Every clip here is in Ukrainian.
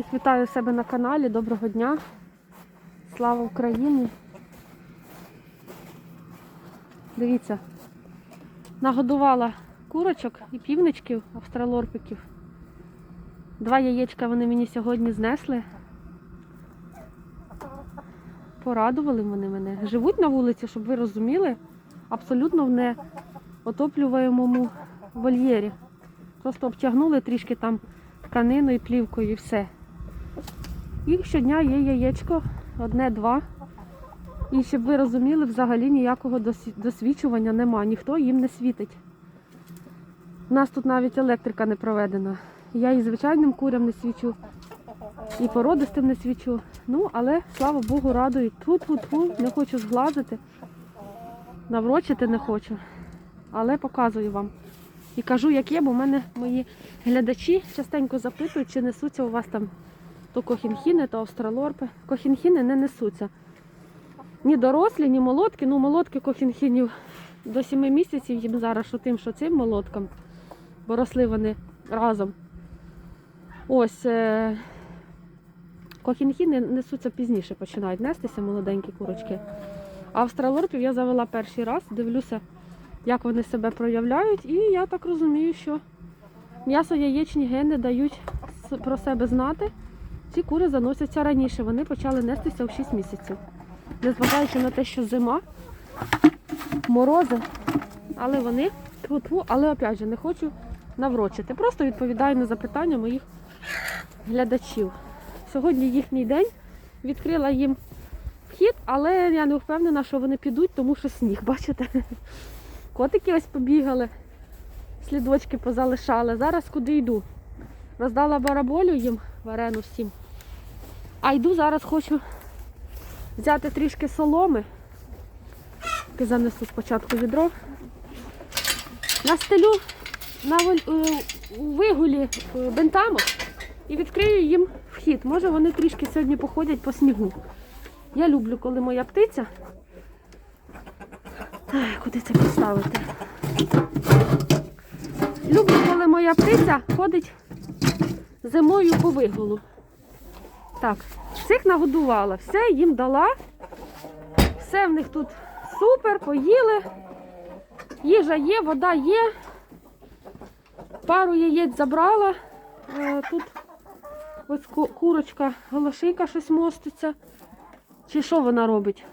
Всіх вітаю себе на каналі. Доброго дня. Слава Україні. Дивіться, нагодувала курочок і півничків, австралорпиків. Два яєчка вони мені сьогодні знесли. Порадували вони мене. Живуть на вулиці, щоб ви розуміли, абсолютно в неотоплюваємому вольєрі. Просто обтягнули трішки там тканиною, плівкою і все. Їх щодня є яєчко, одне-два. І щоб ви розуміли, взагалі ніякого досвідчування нема, ніхто їм не світить. У нас тут навіть електрика не проведена. Я і звичайним курям не свічу, і породистим не свічу. Ну, але слава Богу, радують. Тьфу-тьфу-тьфу, не хочу зглазити, наврочити не хочу. Але показую вам. І кажу, як є, бо в мене мої глядачі частенько запитують, чи несуться у вас там то кохінхіни, то австралорпи. Кохінхіни не несуться. Ні дорослі, ні молодки. Ну, молодки кохінхінів до 7 місяців їм зараз, що тим, що цим молодкам, бо росли вони разом. Ось е- кохінхіни несуться пізніше, починають нестися молоденькі курочки. Австралорпів я завела перший раз, дивлюся, як вони себе проявляють, і я так розумію, що м'ясо яєчні гени дають про себе знати. Ці кури заносяться раніше, вони почали нестися в 6 місяців. Незважаючи на те, що зима, морози, але вони тьфу-тьфу, але опять же не хочу наврочити. Просто відповідаю на запитання моїх глядачів. Сьогодні їхній день. Відкрила їм вхід, але я не впевнена, що вони підуть, тому що сніг, бачите? Котики ось побігали, слідочки позалишали. Зараз куди йду? Роздала бараболю їм варену всім. А йду зараз хочу взяти трішки соломи. Таки занесу спочатку відро. Настелю на е, вигулі е, бентамок і відкрию їм вхід. Може вони трішки сьогодні походять по снігу. Я люблю, коли моя птиця. Ай, Куди це поставити? Люблю, коли моя птиця ходить зимою по вигулу. Так, цих нагодувала, все їм дала. Все в них тут супер, поїли. Їжа є, вода є. Пару яєць забрала. Е, Тут ось курочка, голошийка щось моститься. Чи що вона робить?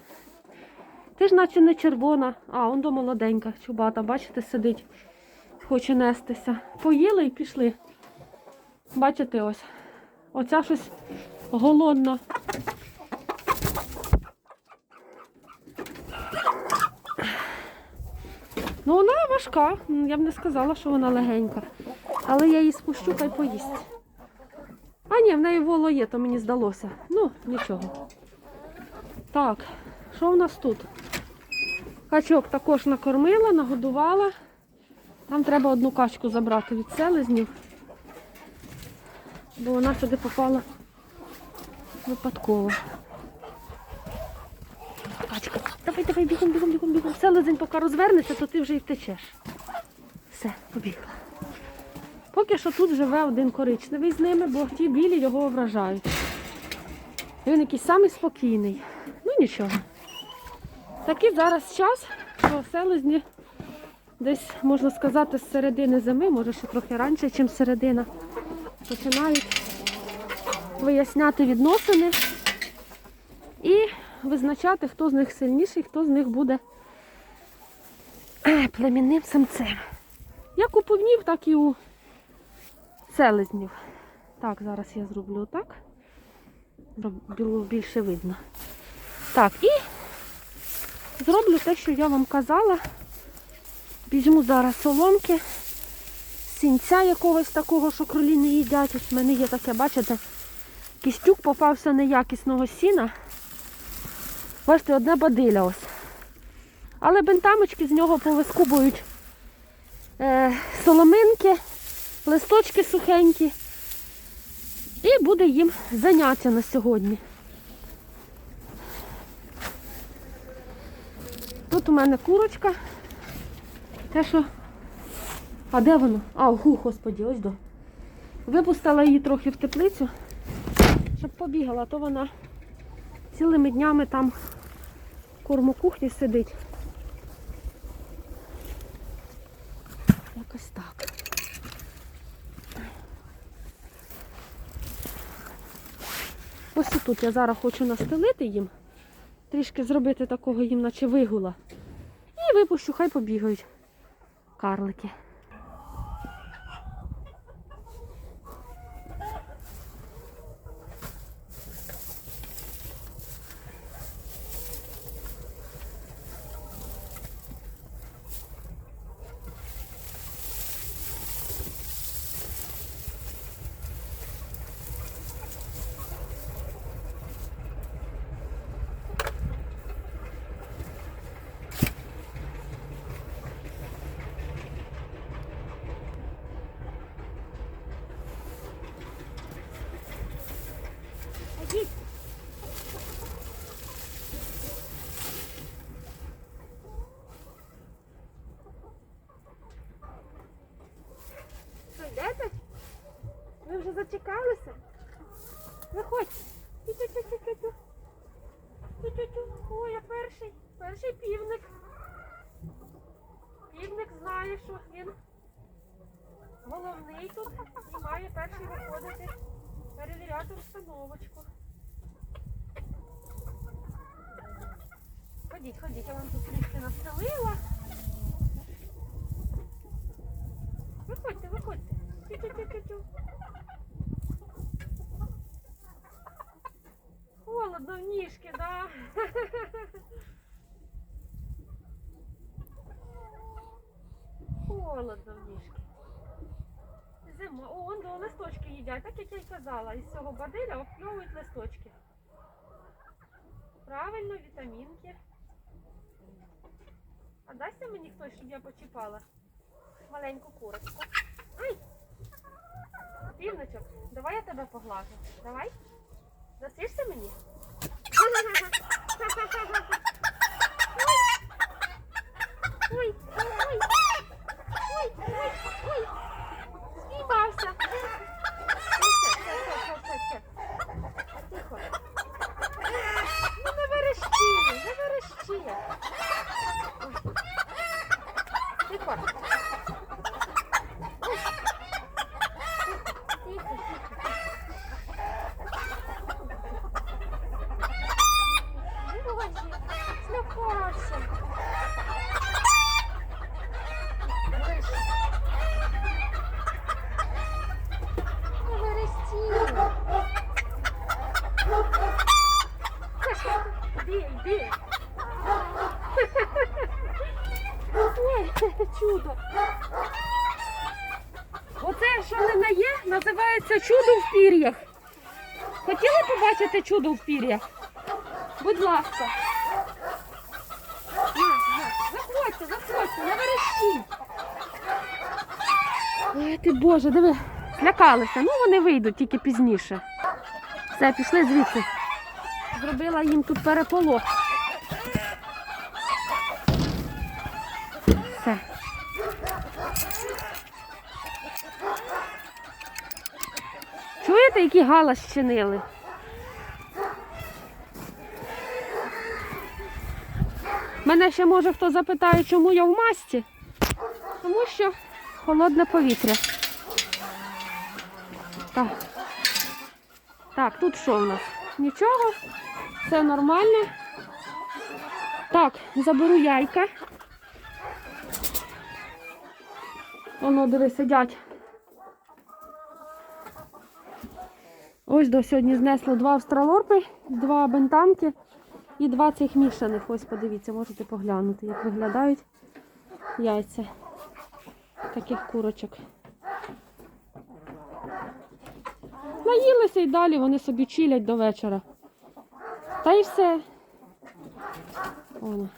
Ти ж наче не червона. А, он до молоденька, чубата, бачите, сидить, хоче нестися. Поїли і пішли. Бачите ось. Оця щось голодна. Ну, вона важка. Я б не сказала, що вона легенька. Але я її спущу, хай поїсть. А ні, в неї воло є, то мені здалося. Ну, нічого. Так, що в нас тут? Качок також накормила, нагодувала. Там треба одну качку забрати від селезнів, бо вона сюди попала випадково. Качка, давай, давай, бігом, бігом, бігом, бігом. Селезень поки розвернеться, то ти вже й втечеш. Все, побігла. Поки що тут живе один коричневий з ними, бо ті білі його вражають. Він якийсь самий спокійний. Ну нічого. Такий зараз час, що селезні десь, можна сказати, з середини зими, може ще трохи раніше, ніж середина, починають виясняти відносини і визначати, хто з них сильніший, хто з них буде племінним самцем. Як у повнів, так і у селезнів. Так, зараз я зроблю так. Було більше видно. Так, і зроблю те, що я вам казала. Візьму зараз соломки, сінця якогось такого, що кролі не їдять. Ось в мене є таке, бачите, кістюк попався неякісного сіна. Бачите, одне бадиля ось. Але бентамочки з нього повискубують е, соломинки, листочки сухенькі. І буде їм заняття на сьогодні. Тут у мене курочка. Те, що. А де воно? А, гу, господі, ось до. Випустила її трохи в теплицю. Щоб побігала, то вона цілими днями там в кормокухні сидить. Якось так. Ось тут я зараз хочу настелити їм, трішки зробити такого їм, наче вигула. І випущу, хай побігають карлики. Зачекалися? Виходь. Тю-тю-тю-тю-тю. Тю-тю-тю. Ой, я перший. Перший півник. Півник знає, що він головний тут і має перший виходити, перевіряти обстановочку. Ходіть, ходіть, я вам тут трішки настелила. Виходьте, виходьте. Тю-тю-тю-тю-тю. Холодно в ніжки, да? Холодно в ніжки. Зима. О, он до листочки їдять, так як я й казала. Із цього бадиля обкльовують листочки. Правильно, вітамінки. А дасться мені хтось, щоб я почіпала маленьку курочку? Ай! Півничок, давай я тебе поглажу. Давай. Дасишся мені? Ой, ой, ой, ой, ой, ой. Спіймався. Ну, все, все, все, все, все. Тихо. Ну не верещи, не верещи. Ой. Тихо. Ой. Тихо, тихо, тихо. Боже, злякався. Ой. Не верещи. Іди, іди. Ой, чудо. Оце, що не на є, називається чудо в пір'ях. Побачити чудо в пір'ях? Будь ласка. Заходьте, заходьте, не верещіть. Ти Боже, диви, злякалися. Ну вони вийдуть тільки пізніше. Все, пішли звідси. Зробила їм тут переполох. Все. Чуєте, який галас чинили? Мене ще може хто запитає, чому я в масці. Тому що холодне повітря. Так. Так, тут що в нас? Нічого, все нормально. Так, заберу яйка. Воно, диви, сидять. Ось до сьогодні знесло два австралорпи, два бентамки і два цих мішаних. Ось подивіться, можете поглянути, як виглядають яйця таких курочок. Наїлися і далі вони собі чилять до вечора. Та й все. Вона.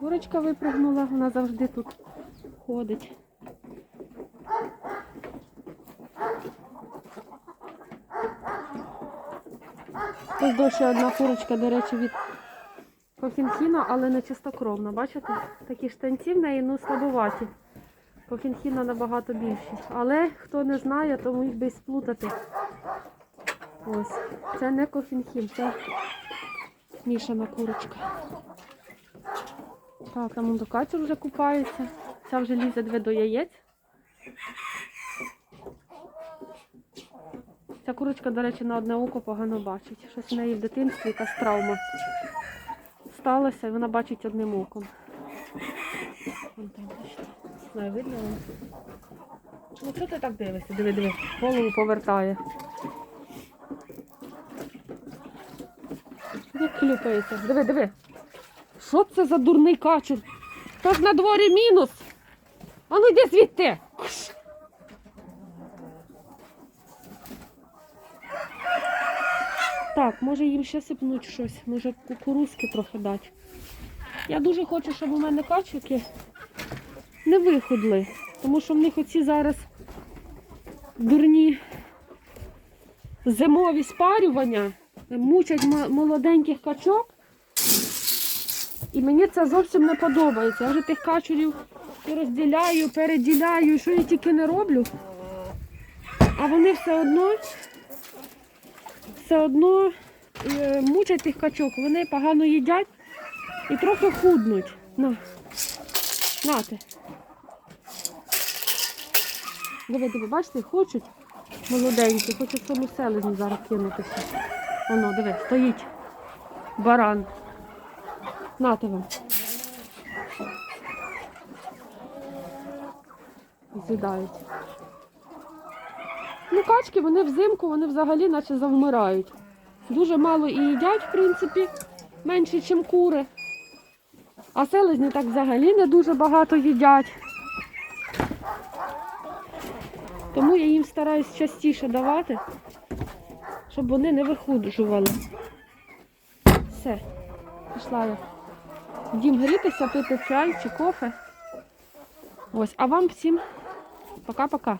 Курочка випрыгнула, вона завжди тут ходить. Ось дощі одна курочка, до речі, від Кофінхіна, але не чистокровна. Бачите? Такі штанці в неї ну, слабоваті. Кофінхіна набагато більші. Але хто не знає, то міг би сплутати. Ось. Це не кофінхім, це мішана курочка. Так, там он вже купається. Ця вже лізе дві до яєць. Ця курочка, до речі, на одне око погано бачить. Щось в неї в дитинстві якась травма сталася, і вона бачить одним оком. Вон там бачите. Не видно вам? Ну що ти так дивишся? Диви, диви, голову повертає. Як хлюпається. Диви, диви. Що це за дурний качур? Та ж на дворі мінус. А ну йди звідти. Так, може їм ще сипнуть щось, може кукурузки трохи дати. Я дуже хочу, щоб у мене качуки не виходили, тому що в них оці зараз дурні зимові спарювання мучать молоденьких качок. І мені це зовсім не подобається. Я вже тих качурів розділяю, переділяю, що я тільки не роблю. А вони все одно, все одно е, мучать тих качок. Вони погано їдять і трохи худнуть. На. Нате. Диви, диви, бачите, хочуть молоденькі, хочуть цьому селезні зараз кинутися. Воно, диви, стоїть баран. Нате вам. З'їдають. Качки, вони взимку, вони взагалі наче завмирають. Дуже мало і їдять, в принципі, менше, ніж кури. А селезні так взагалі не дуже багато їдять. Тому я їм стараюсь частіше давати, щоб вони не вихуджували. Все, пішла я. Дім грітися, пити чай чи кофе. Ось, а вам всім пока-пока.